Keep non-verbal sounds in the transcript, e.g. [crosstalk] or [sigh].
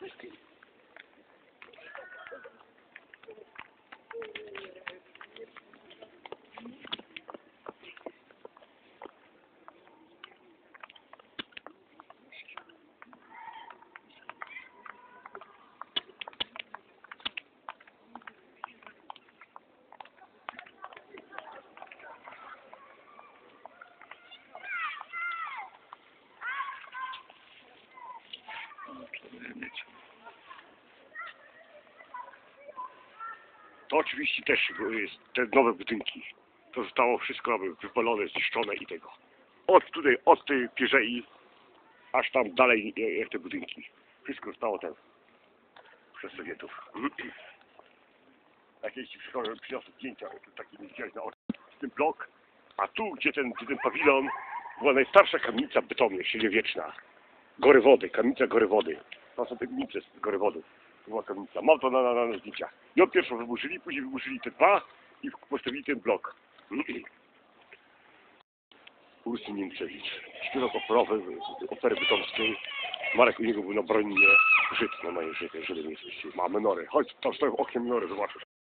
question. Mieć. To oczywiście też te nowe budynki. To zostało wszystko wypalone, zniszczone i tego. Od tutaj, od tej pierzei, aż tam dalej e, jak te budynki. Wszystko zostało tam przez Sowietów. [clears throat] Jakieś przychodzą, przyniosły zdjęcia, to takie nie widziałeś na oczy. Ten blok, a tu, gdzie ten, ten pawilon, była najstarsza kamienica betonu, średniowieczna. Gory Wody, kamienica Gory Wody. To są te z Gory Wody. To była kamienica. Mam to na, na, na zdjęciach. Ją pierwszą wyburzyli, później wyburzyli te dwa i postawili ten blok. [clears throat] Ursyn Niemczewicz. Śpiewak operowy opery bytomskiej. Marek u niego był na broninie. Żyd, no no Żyd, Żydem jesteście. Ma menory. Chodź, tam stoją w oknie menory, zobaczysz.